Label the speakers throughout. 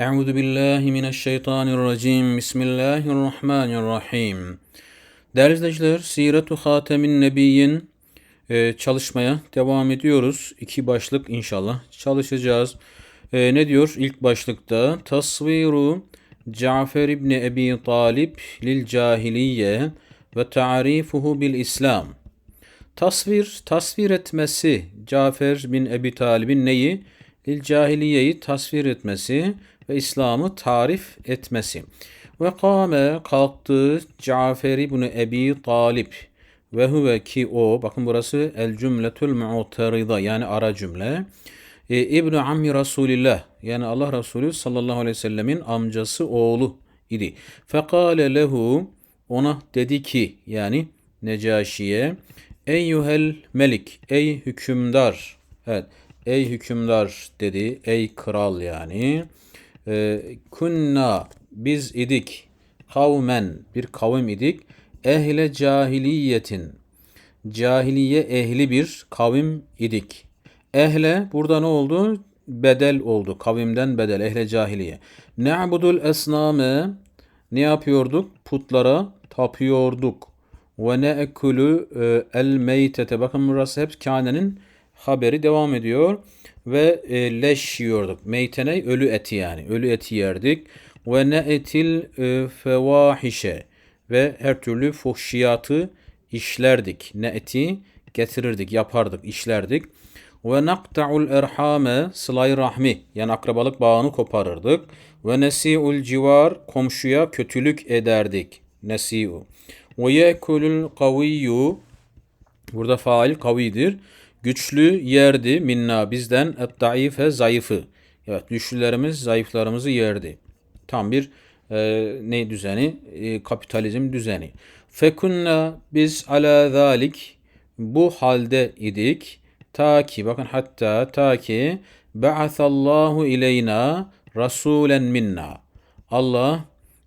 Speaker 1: Euzu billahi mineşşeytanirracim. Bismillahirrahmanirrahim. Değerli izleyiciler, Siretu Hatemin Nebiyyin e, çalışmaya devam ediyoruz. İki başlık inşallah çalışacağız. E, ne diyor ilk başlıkta? Tasviru Cafer İbni Ebi Talib lil cahiliye ve ta'rifuhu bil İslam. Tasvir, tasvir etmesi Cafer bin Ebi Talib'in neyi? Lil cahiliyeyi tasvir etmesi ve İslam'ı tarif etmesi. Ve kâme kalktı Cafer ibn Ebi Talib ve huve ki o bakın burası el cümletül mu'terida yani ara cümle. E, İbn ammi Resulillah yani Allah Resulü sallallahu aleyhi ve sellemin amcası oğlu idi. Fekale lehu ona dedi ki yani Necaşi'ye Eyyuhel melik ey hükümdar evet ey hükümdar dedi ey kral yani e, kunna biz idik kavmen bir kavim idik ehle cahiliyetin cahiliye ehli bir kavim idik. Ehle burada ne oldu? Bedel oldu. Kavimden bedel. Ehle cahiliye. Ne'budul esname ne yapıyorduk? Putlara tapıyorduk. Ve ne'ekülü e, el meytete. Bakın burası hep kânenin haberi devam ediyor ve e, leş yiyorduk. Meytene ölü eti yani. Ölü eti yerdik. Ve ne etil e, fevahişe ve her türlü fuhşiyatı işlerdik. Ne eti getirirdik, yapardık, işlerdik. Ve nakta'ul erhame sılay rahmi yani akrabalık bağını koparırdık. Ve nesi'ul civar komşuya kötülük ederdik. Nesi'u. Ve yekulul kaviyyu burada fail kavidir Güçlü yerdi minna bizden et-daife zayıfı. Evet güçlülerimiz zayıflarımızı yerdi. Tam bir e, ne düzeni? E, kapitalizm düzeni. Fekunna biz ala zalik bu halde idik. Ta ki bakın hatta ta ki ba'athallahu ileyna rasulen minna. Allah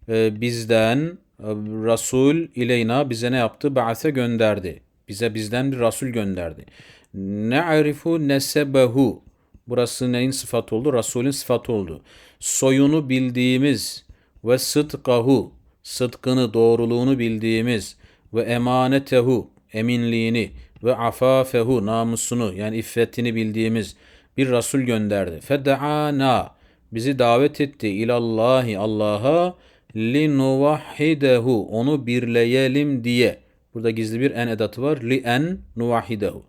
Speaker 1: e, bizden e, Rasul ileyna bize ne yaptı? Ba'ase gönderdi. Bize bizden bir Rasul gönderdi. Ne'rifu nesebehu. Burası neyin sıfatı oldu? Resulün sıfatı oldu. Soyunu bildiğimiz ve sıdkahu. Sıdkını, doğruluğunu bildiğimiz ve emanetehu. Eminliğini ve afafehu. Namusunu yani iffetini bildiğimiz bir Resul gönderdi. Fede'ana. Bizi davet etti ilallahi Allah'a linuvahhidehu. Onu birleyelim diye. Burada gizli bir en edatı var. Li en nuvahidehu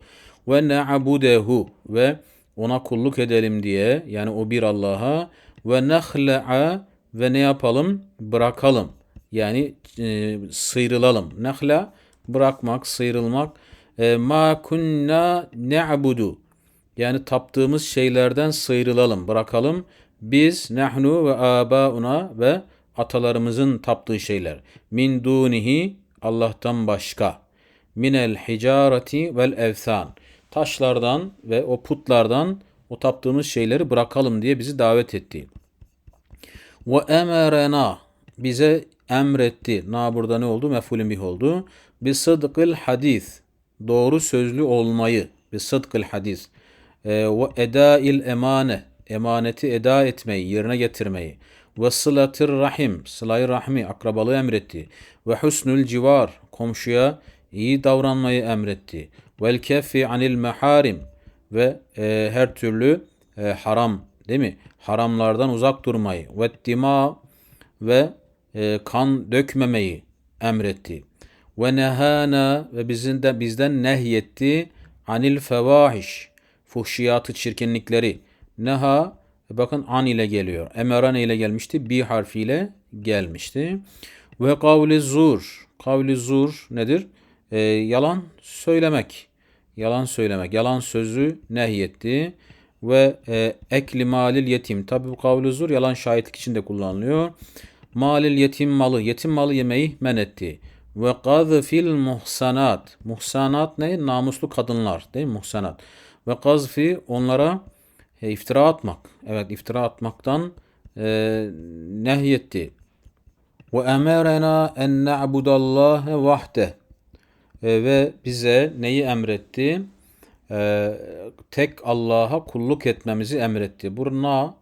Speaker 1: ve na'budehu ve ona kulluk edelim diye yani o bir Allah'a ve nehle'a ve ne yapalım? Bırakalım. Yani e, sıyrılalım. Nehla bırakmak, sıyrılmak. E, ma kunna ne'budu yani taptığımız şeylerden sıyrılalım, bırakalım. Biz nahnu ve abauna ve atalarımızın taptığı şeyler. Min dunihi Allah'tan başka. Minel hicareti vel evsan taşlardan ve o putlardan o taptığımız şeyleri bırakalım diye bizi davet etti. Ve emerena bize emretti. Na burada ne oldu? Mefulün bih oldu. Bi sıdkıl hadis. Doğru sözlü olmayı. Bi sıdkıl hadis. Ee, ve edail emane. Emaneti eda etmeyi, yerine getirmeyi. Ve sılatir rahim. Sılayı rahmi, akrabalığı emretti. Ve husnül civar. Komşuya iyi davranmayı emretti vel keffi anil meharim ve e, her türlü e, haram değil mi? Haramlardan uzak durmayı ve dima ve e, kan dökmemeyi emretti. Ve nehana ve bizden de bizden nehyetti anil fevahiş fuhşiyatı çirkinlikleri. Neha bakın an ile geliyor. Emeran ile gelmişti. Bi harfiyle gelmişti. Ve kavli zur. Kavli zur nedir? E, yalan söylemek. Yalan söylemek. Yalan sözü nehyetti. Ve e, ekli malil yetim. Tabi bu kavlu zur yalan şahitlik için de kullanılıyor. Malil yetim malı. Yetim malı yemeyi men etti. Ve gazfil muhsanat. Muhsanat ne? Namuslu kadınlar. Değil mi? Muhsanat. Ve gazfi onlara e, iftira atmak. Evet iftira atmaktan e, nehyetti. Ve emerena en na'budallâhe vahdeh ve bize neyi emretti? E, tek Allah'a kulluk etmemizi emretti. Burna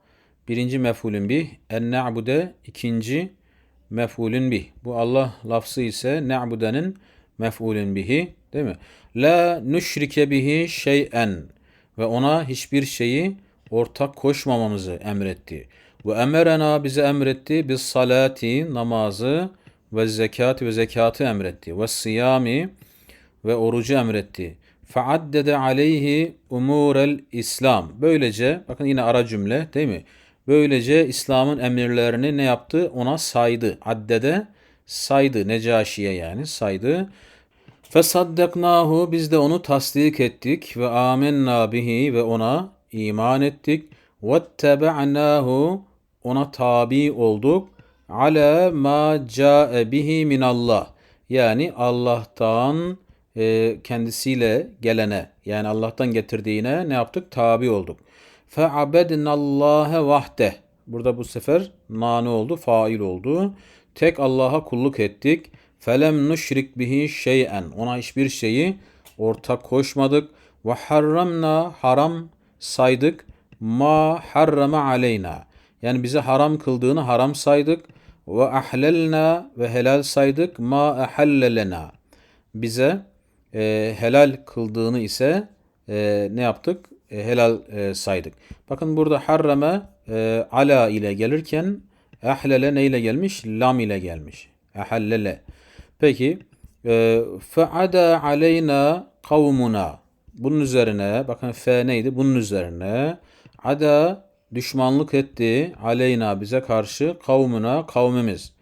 Speaker 1: birinci mef'ulün bih. En na'bude ikinci mef'ulün bih. Bu Allah lafzı ise na'budenin mef'ulün bihi değil mi? La nüşrike bihi şey'en ve ona hiçbir şeyi ortak koşmamamızı emretti. Ve emerena bize emretti biz salati namazı ve zekat ve zekatı emretti. Ve siyami ve orucu emretti. Faaddede aleyhi umurel İslam. Böylece bakın yine ara cümle değil mi? Böylece İslam'ın emirlerini ne yaptı? Ona saydı. Addede saydı. Necaşiye yani saydı. Fesaddaknahu biz de onu tasdik ettik ve amennâ bihi ve ona iman ettik. Vettebe'nahu ona tabi olduk. Ala ma ca'e bihi minallah. Yani Allah'tan e, kendisiyle gelene yani Allah'tan getirdiğine ne yaptık? Tabi olduk. Fe'abednallâhe vahde. Burada bu sefer mani oldu, fail oldu. Tek Allah'a kulluk ettik. Felem nuşrik bihi şey'en. Ona hiçbir şeyi ortak koşmadık. Ve harramna haram saydık. Ma harrama aleyna. Yani bize haram kıldığını haram saydık. Ve ahlelna ve helal saydık. Ma ahallelena. Bize e, helal kıldığını ise e, ne yaptık? E, helal e, saydık. Bakın burada harrame e, ala ile gelirken ahlele ne ile gelmiş? Lam ile gelmiş. Ahallele. Peki e, feada aleyna kavmuna. Bunun üzerine bakın fe neydi? Bunun üzerine ada düşmanlık etti aleyna bize karşı kavmuna kavmimiz.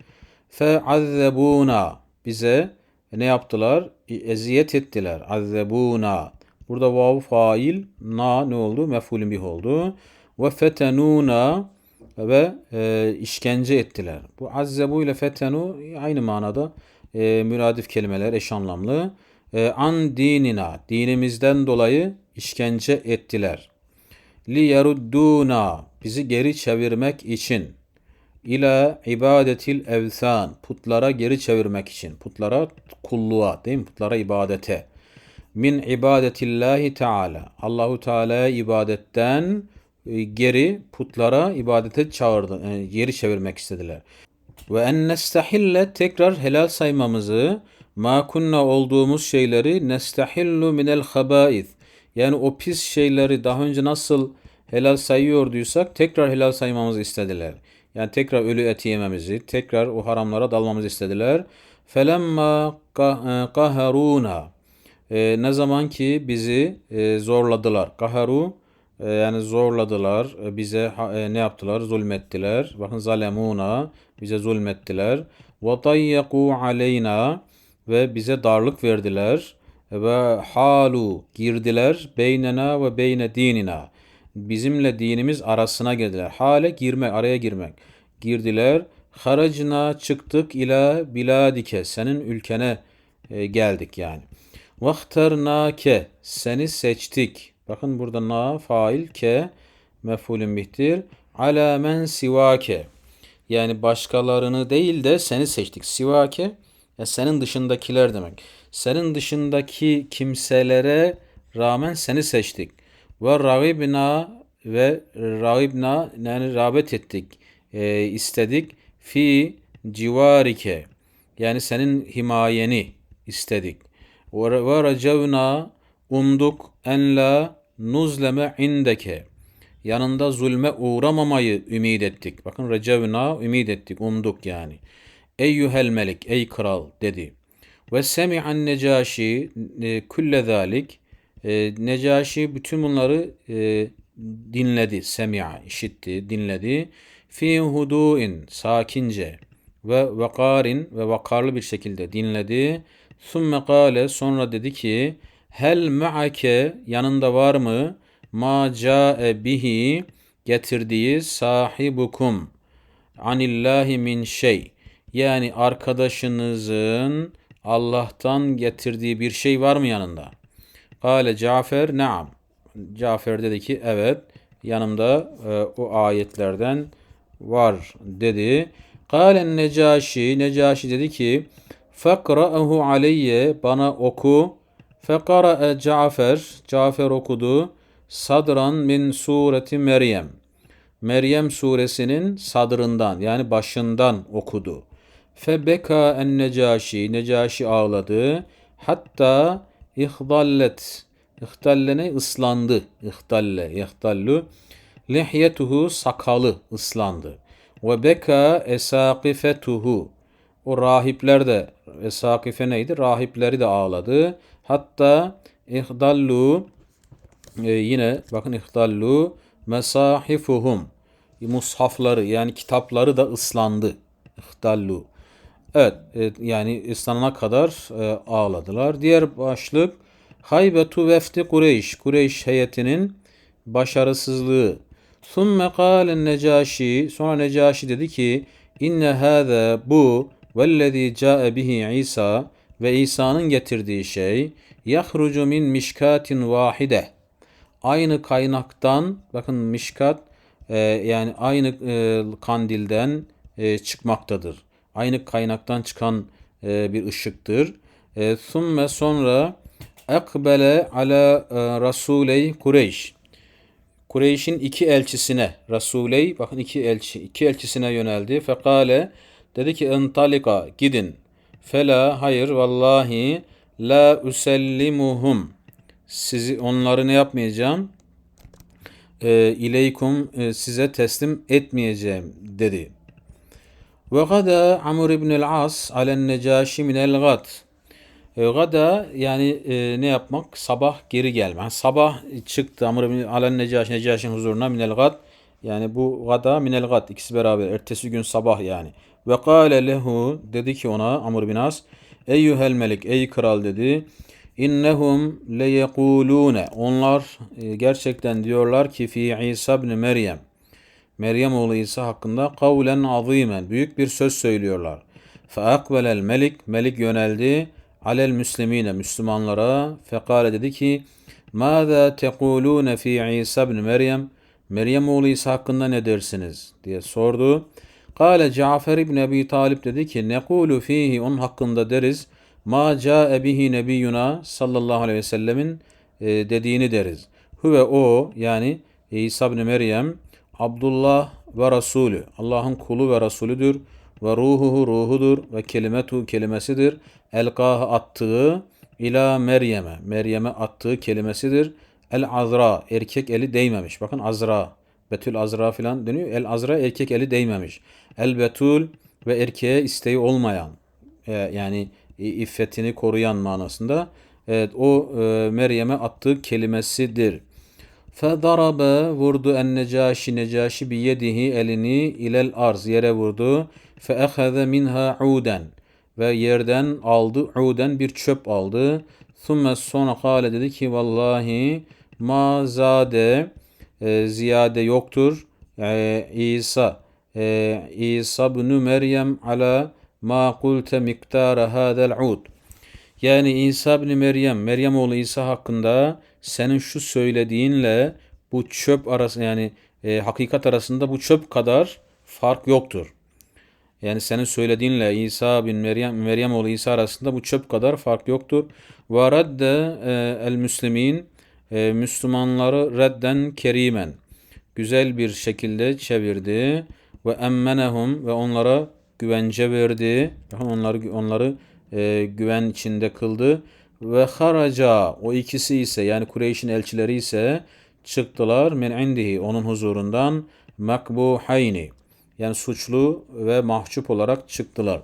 Speaker 1: Fe azzebuna bize ne yaptılar? Eziyet ettiler. Azzebuna. Burada vav fail na ne oldu? Mef'ulün bih oldu. Ve fetenuna ve e, işkence ettiler. Bu azzebu ile fetenu aynı manada e, müradif kelimeler eş anlamlı. E, an dinina dinimizden dolayı işkence ettiler. Li yerudduna bizi geri çevirmek için ila ibadetil evsan putlara geri çevirmek için putlara kulluğa değil mi? Putlara ibadete. Min ibadetillahi teala Allahu Teala ibadetten e, geri putlara ibadete çağırdı e, geri çevirmek istediler. Ve en nestahille tekrar helal saymamızı ma kunna olduğumuz şeyleri nestahillu minel habaiz yani o pis şeyleri daha önce nasıl helal sayıyorduysak tekrar helal saymamızı istediler. Yani tekrar ölü et yememizi, tekrar o haramlara dalmamızı istediler. Felemma kaharuna e, ne zaman ki bizi e, zorladılar. Kaharu e, yani zorladılar, e, bize e, ne yaptılar? Zulmettiler. Bakın zalemuna bize zulmettiler. Ve tayyaku aleyna ve bize darlık verdiler. Ve halu girdiler beynena ve beyne dinina bizimle dinimiz arasına girdiler. Hale girmek, araya girmek. Girdiler. Haracına çıktık ila biladike. Senin ülkene e, geldik yani. Vahternake. Seni seçtik. Bakın burada na fail ke mef'ulün bihtir. Ala men sivake. Yani başkalarını değil de seni seçtik. Sivake ya senin dışındakiler demek. Senin dışındaki kimselere rağmen seni seçtik. Ve ragibna ve ragibna yani rağbet ettik, e, istedik. Fi civarike yani senin himayeni istedik. Ve racavna umduk en la nuzleme indeke. Yanında zulme uğramamayı ümit ettik. Bakın recevna ümit ettik, umduk yani. Eyyuhel melik, ey kral dedi. Ve semi'an necaşi e, kulle zalik e, Necaşi bütün bunları e, dinledi, semi'a, işitti, dinledi. Fi hudu'in, sakince ve vakarin ve vakarlı bir şekilde dinledi. Sümme kâle, sonra dedi ki, hel ma'ake, yanında var mı? Ma ca'e bihi, getirdiği sahibukum anillahi min şey. Yani arkadaşınızın Allah'tan getirdiği bir şey var mı yanında? Kale Cafer naam. Cafer dedi ki evet yanımda e, o ayetlerden var dedi. Kale Necaşi Necaşi dedi ki Fekra'ahu aleyye bana oku. Fekara'a Cafer Cafer okudu. Sadran min sureti Meryem. Meryem suresinin sadrından yani başından okudu. Febeka en necaşi, necaşi ağladı. Hatta ihdallet, ihdallene ıslandı. İhdalle, ihdallu. Lihyetuhu sakalı ıslandı. Ve beka esakifetuhu. O rahipler de esakife neydi? Rahipleri de ağladı. Hatta ihdallu e, yine bakın ihdallu mesahifuhum mushafları yani kitapları da ıslandı. İhdallu. Evet e, yani ıslanana kadar e, ağladılar. Diğer başlık Haybetu vefti Kureyş. Kureyş heyetinin başarısızlığı. Thumme kâlen necaşi. Sonra Necaşi dedi ki inne hâze bu vellezî câe bihi İsa ve İsa'nın getirdiği şey yahrucu min mişkatin vahide. Aynı kaynaktan bakın mişkat e, yani aynı e, kandilden e, çıkmaktadır. Aynı kaynaktan çıkan e, bir ışıktır. E, thumme sonra ekbele ala e, rasuley Kureyş. Kureyş'in iki elçisine Rasuley bakın iki elçi iki elçisine yöneldi. Fekale dedi ki entalika gidin. Fela hayır vallahi la usellimuhum. Sizi onları ne yapmayacağım? E, ileykum e, size teslim etmeyeceğim dedi. Ve gada Amr ibn el-As alen necaşi minel gad. Gada yani e, ne yapmak? Sabah geri gelme. Yani sabah çıktı Amr ibn alen necaşi necaşinin huzuruna minel gad. Yani bu gada minel gad ikisi beraber. Ertesi gün sabah yani. Ve kâle lehu dedi ki ona Amr bin As Eyyuhel melik ey kral dedi. İnnehum le yekulune. Onlar e, gerçekten diyorlar ki fi İsa ibn Meryem. Meryem oğlu İsa hakkında kavlen azimen. Büyük bir söz söylüyorlar. Fe akbelel melik. Melik yöneldi. Alel müslimine. Müslümanlara. Fekale dedi ki Mâzâ tekulûne fi İsa ibn Meryem. Meryem oğlu İsa hakkında ne dersiniz? diye sordu. Kale Cafer ibn Ebi Talip dedi ki nekulu fihi onun hakkında deriz ma ca'e bihi nebiyyuna sallallahu aleyhi ve sellemin e, dediğini deriz. Huve o yani İsa ibn Meryem Abdullah ve Resulü Allah'ın kulu ve Resulüdür ve ruhuhu ruhudur ve kelimetu kelimesidir. Elkahı attığı ila Meryem'e Meryem'e attığı kelimesidir. El azra erkek eli değmemiş. Bakın azra Betül azra filan deniyor. El azra erkek eli değmemiş. El betul ve erkeğe isteği olmayan e, yani iffetini koruyan manasında. Evet o e, Meryem'e attığı kelimesidir. Fedarabe vurdu en necaşi necaşi bi yedihi elini ilel arz yere vurdu. Fe eheze minha uden ve yerden aldı uden bir çöp aldı. Thumme sonra kale dedi ki vallahi ma zade e, ziyade yoktur. E, İsa e, İsa bin Meryem ala ma kulte miktara hadel ud. Yani İsa bin Meryem, Meryem oğlu İsa hakkında senin şu söylediğinle bu çöp arası yani e, hakikat arasında bu çöp kadar fark yoktur. Yani senin söylediğinle İsa bin Meryem, Meryem oğlu İsa arasında bu çöp kadar fark yoktur. Ve radde e, el müslimin e, Müslümanları redden kerimen güzel bir şekilde çevirdi ve emmenehum ve onlara güvence verdi. Onları onları e, güven içinde kıldı ve haraca o ikisi ise yani Kureyş'in elçileri ise çıktılar min indihi onun huzurundan makbuhayni yani suçlu ve mahcup olarak çıktılar.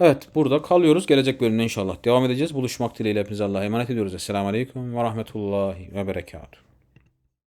Speaker 1: Evet burada kalıyoruz. Gelecek bölümde inşallah devam edeceğiz. Buluşmak dileğiyle hepinize Allah'a emanet ediyoruz. Esselamu Aleyküm ve Rahmetullahi ve Berekatuhu.